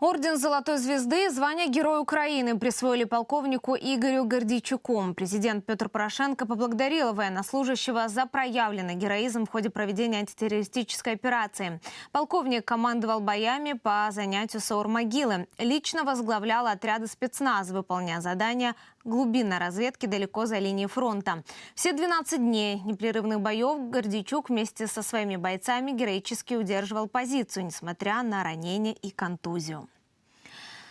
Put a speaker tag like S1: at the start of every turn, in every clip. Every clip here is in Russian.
S1: Орден Золотой Звезды и звание Герой Украины присвоили полковнику Игорю Гордейчуку. Президент Петр Порошенко поблагодарил военнослужащего за проявленный героизм в ходе проведения антитеррористической операции. Полковник командовал боями по занятию Саур-могилы. Лично возглавлял отряды спецназа, выполняя задания глубинной разведки далеко за линией фронта. Все 12 дней непрерывных боев Гордейчук вместе со своими бойцами героически удерживал позицию, несмотря на ранения и контузию.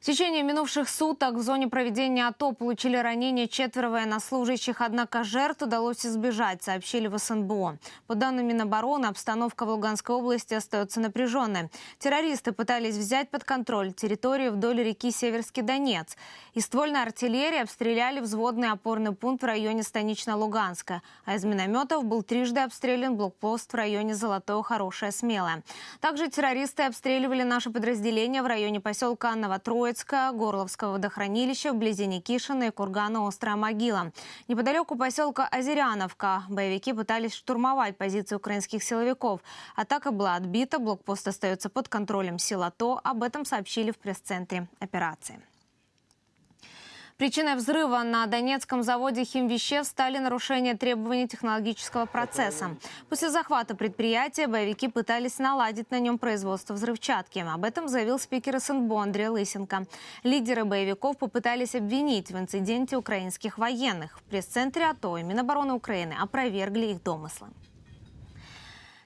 S1: В течение минувших суток в зоне проведения АТО получили ранения четверо военнослужащих, однако жертв удалось избежать, сообщили в СНБО. По данным Минобороны, обстановка в Луганской области остается напряженной. Террористы пытались взять под контроль территорию вдоль реки Северский Донец. Из ствольной артиллерии обстреляли взводный опорный пункт в районе Станично-Луганска, а из минометов был трижды обстрелян блокпост в районе Золотое, Хорошее, Смелое. Также террористы обстреливали наши подразделения в районе поселка Новотроиц, Троицка, Горловского водохранилища вблизи Никишина и кургана Острая могила. Неподалеку поселка Озеряновка боевики пытались штурмовать позиции украинских силовиков. Атака была отбита, блокпост остается под контролем сил АТО. Об этом сообщили в пресс-центре операции. Причиной взрыва на Донецком заводе химвеществ стали нарушения требований технологического процесса. После захвата предприятия боевики пытались наладить на нем производство взрывчатки. Об этом заявил спикер СНБО Андрей Лысенко. Лидеры боевиков попытались обвинить в инциденте украинских военных. В пресс-центре АТО и Минобороны Украины опровергли их домыслы.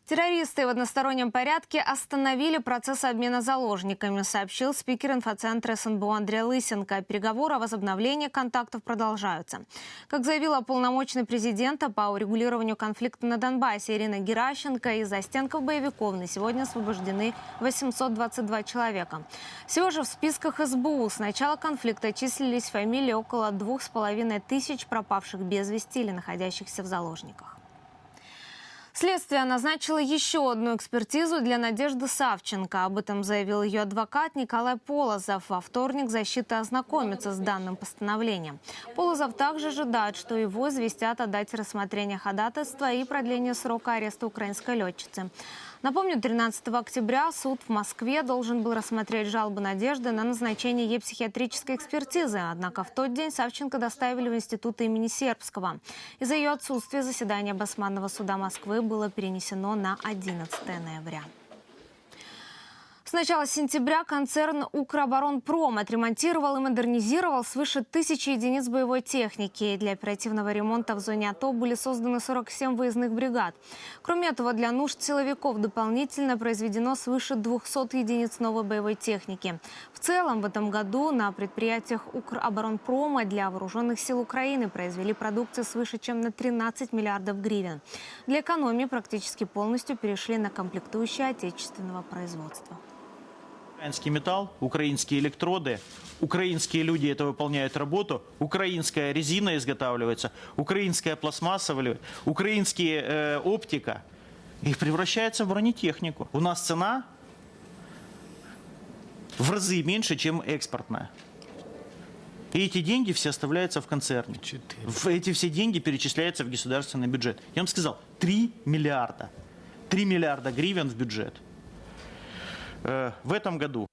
S1: Террористы в одностороннем порядке остановили процесс обмена заложниками, сообщил спикер инфоцентра СНБО Андрей Лысенко. Переговоры о возобновлении контактов продолжаются. Как заявила полномочный президента по урегулированию конфликта на Донбассе Ирина Геращенко, из застенков боевиков на сегодня освобождены 822 человека. Всего же в списках СБУ с начала конфликта числились фамилии около двух с половиной тысяч пропавших без вести или находящихся в заложниках. Следствие назначило еще одну экспертизу для Надежды Савченко. Об этом заявил ее адвокат Николай Полозов. Во вторник защита ознакомится с данным постановлением. Полозов также ожидает, что его известят о дате рассмотрения ходатайства и продления срока ареста украинской летчицы. Напомню, 13 октября суд в Москве должен был рассмотреть жалобы Надежды на назначение ей психиатрической экспертизы. Однако в тот день Савченко доставили в институт имени Сербского. Из-за ее отсутствия заседание Басманного суда Москвы было перенесено на 11 ноября. С начала сентября концерн «Укроборонпром» отремонтировал и модернизировал свыше тысячи единиц боевой техники. Для оперативного ремонта в зоне АТО были созданы 47 выездных бригад. Кроме этого, для нужд силовиков дополнительно произведено свыше 200 единиц новой боевой техники. В целом, в этом году на предприятиях «Укроборонпрома» для вооруженных сил Украины произвели продукцию свыше чем на 13 миллиардов гривен. Для экономии практически полностью перешли на комплектующие отечественного производства.
S2: Украинский металл, украинские электроды, украинские люди это выполняют работу, украинская резина изготавливается, украинская пластмасса, украинские э, оптика. И превращается в бронетехнику. У нас цена в разы меньше, чем экспортная. И эти деньги все оставляются в концерне. Эти все деньги перечисляются в государственный бюджет. Я вам сказал, 3 миллиарда. 3 миллиарда гривен в бюджет. Э, в этом году.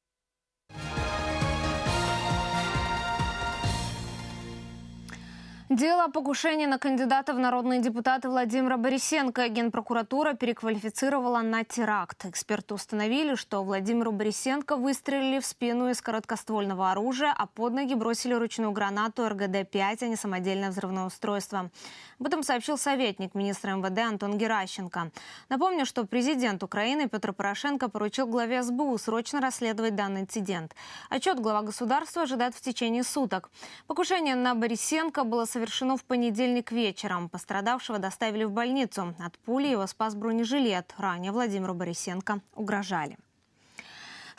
S1: Дело о покушении на кандидата в народные депутаты Владимира Борисенко Генпрокуратура переквалифицировала на теракт. Эксперты установили, что Владимиру Борисенко выстрелили в спину из короткоствольного оружия, а под ноги бросили ручную гранату РГД-5, а не самодельное взрывное устройство. Об этом сообщил советник министра МВД Антон Геращенко. Напомню, что президент Украины Петр Порошенко поручил главе СБУ срочно расследовать данный инцидент. Отчет глава государства ожидает в течение суток. Покушение на Борисенко было совершено в понедельник вечером. Пострадавшего доставили в больницу. От пули его спас бронежилет. Ранее Владимиру Борисенко угрожали.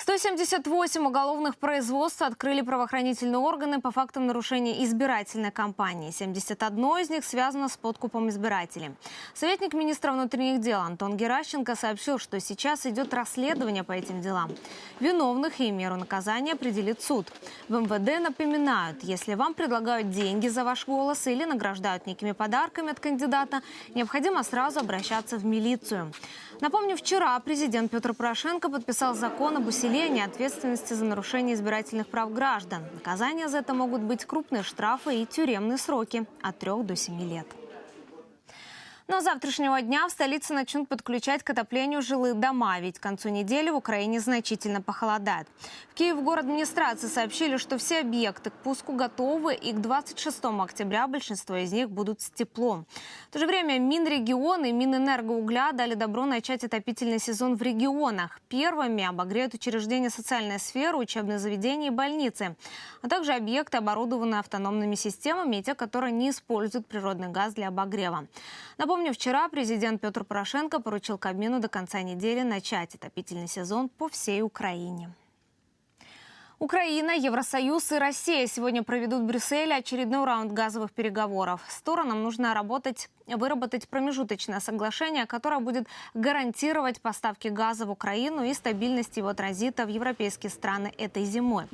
S1: 178 уголовных производств открыли правоохранительные органы по фактам нарушения избирательной кампании. 71 из них связано с подкупом избирателей. Советник министра внутренних дел Антон Геращенко сообщил, что сейчас идет расследование по этим делам. Виновных и меру наказания определит суд. В МВД напоминают, если вам предлагают деньги за ваш голос или награждают некими подарками от кандидата, необходимо сразу обращаться в милицию. Напомню, вчера президент Петр Порошенко подписал закон об усилении ответственности за нарушение избирательных прав граждан. Наказания за это могут быть крупные штрафы и тюремные сроки от 3 до 7 лет. Но с завтрашнего дня в столице начнут подключать к отоплению жилые дома, ведь к концу недели в Украине значительно похолодает. В Киев город администрации сообщили, что все объекты к пуску готовы, и к 26 октября большинство из них будут с теплом. В то же время Минрегион и Минэнергоугля дали добро начать отопительный сезон в регионах. Первыми обогреют учреждения социальной сферы, учебные заведения и больницы, а также объекты, оборудованные автономными системами и те, которые не используют природный газ для обогрева. Напомню, Напомню, вчера президент Петр Порошенко поручил Кабмину до конца недели начать отопительный сезон по всей Украине. Украина, Евросоюз и Россия сегодня проведут в Брюсселе очередной раунд газовых переговоров. Сторонам нужно работать, выработать промежуточное соглашение, которое будет гарантировать поставки газа в Украину и стабильность его транзита в европейские страны этой зимой.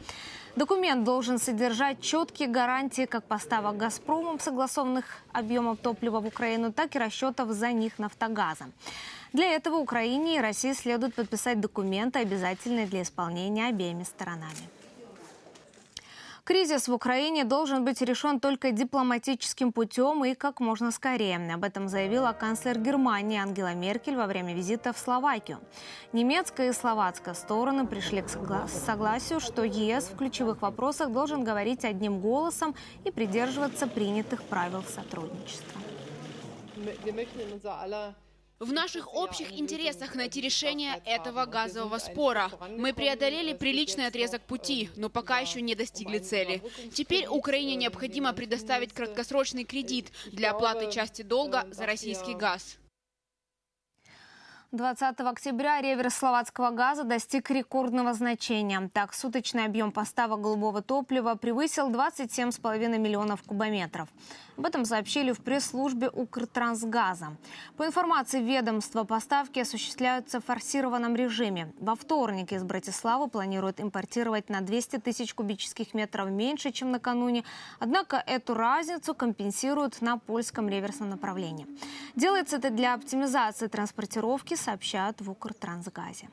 S1: Документ должен содержать четкие гарантии как поставок «Газпромом» согласованных объемов топлива в Украину, так и расчетов за них «Нафтогаза». Для этого Украине и России следует подписать документы, обязательные для исполнения обеими сторонами. Кризис в Украине должен быть решен только дипломатическим путем и как можно скорее. Об этом заявила канцлер Германии Ангела Меркель во время визита в Словакию. Немецкая и словацкая стороны пришли к согласию, что ЕС в ключевых вопросах должен говорить одним голосом и придерживаться принятых правил сотрудничества.
S3: В наших общих интересах найти решение этого газового спора. Мы преодолели приличный отрезок пути, но пока еще не достигли цели. Теперь Украине необходимо предоставить краткосрочный кредит для оплаты части долга за российский газ.
S1: 20 октября реверс словацкого газа достиг рекордного значения. Так, суточный объем поставок голубого топлива превысил 27,5 миллионов кубометров. Об этом сообщили в пресс-службе Укртрансгаза. По информации ведомства, поставки осуществляются в форсированном режиме. Во вторник из Братиславы планируют импортировать на 200 тысяч кубических метров меньше, чем накануне. Однако эту разницу компенсируют на польском реверсном направлении. Делается это для оптимизации транспортировки сообщают в Укртрансгазе.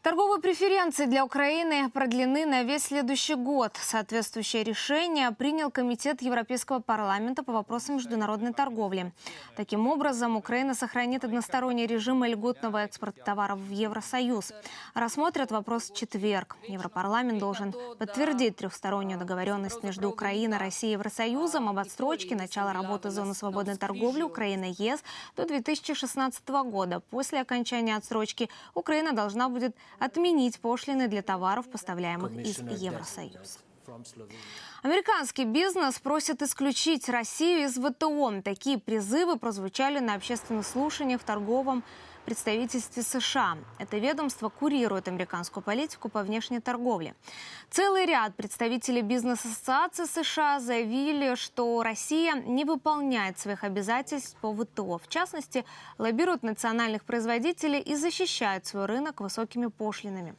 S1: Торговые преференции для Украины продлены на весь следующий год. Соответствующее решение принял Комитет Европейского парламента по вопросам международной торговли. Таким образом, Украина сохранит односторонний режим льготного экспорта товаров в Евросоюз. Рассмотрят вопрос в четверг. Европарламент должен подтвердить трехстороннюю договоренность между Украиной, Россией и Евросоюзом об отсрочке начала работы зоны свободной торговли Украины-ЕС до 2016 года. После окончания отсрочки Украина должна будет отменить пошлины для товаров, поставляемых из Евросоюза. Американский бизнес просит исключить Россию из ВТО. Такие призывы прозвучали на общественных слушаниях в торговом представительстве США. Это ведомство курирует американскую политику по внешней торговле. Целый ряд представителей бизнес-ассоциаций США заявили, что Россия не выполняет своих обязательств по ВТО. В частности, лоббирует национальных производителей и защищает свой рынок высокими пошлинами.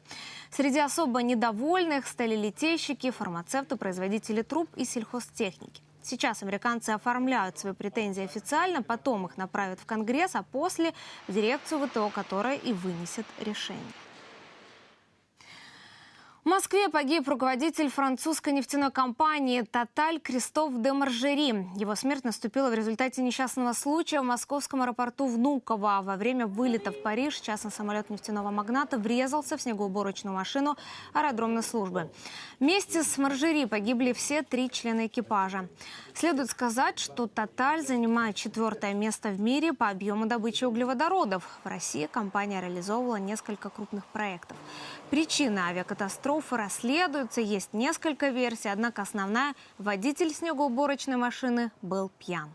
S1: Среди особо недовольных стали литейщики, фармацевты, производители труб и сельхозтехники. Сейчас американцы оформляют свои претензии официально, потом их направят в Конгресс, а после в дирекцию ВТО, которая и вынесет решение. В Москве погиб руководитель французской нефтяной компании «Тоталь» Кристоф де Маржери. Его смерть наступила в результате несчастного случая в московском аэропорту Внуково. Во время вылета в Париж частный самолет нефтяного магната врезался в снегоуборочную машину аэродромной службы. Вместе с Маржери погибли все три члена экипажа. Следует сказать, что «Тоталь» занимает четвертое место в мире по объему добычи углеводородов. В России компания реализовывала несколько крупных проектов. Причина авиакатастрофы расследуется, есть несколько версий, однако основная – водитель снегоуборочной машины был пьян.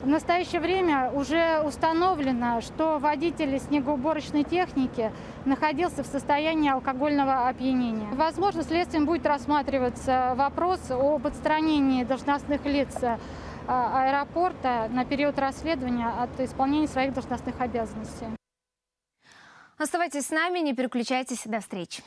S4: В настоящее время уже установлено, что водитель снегоуборочной техники находился в состоянии алкогольного опьянения. Возможно, следствием будет рассматриваться вопрос об отстранении должностных лиц а, аэропорта на период расследования от исполнения своих должностных обязанностей.
S1: Оставайтесь с нами, не переключайтесь. До встречи.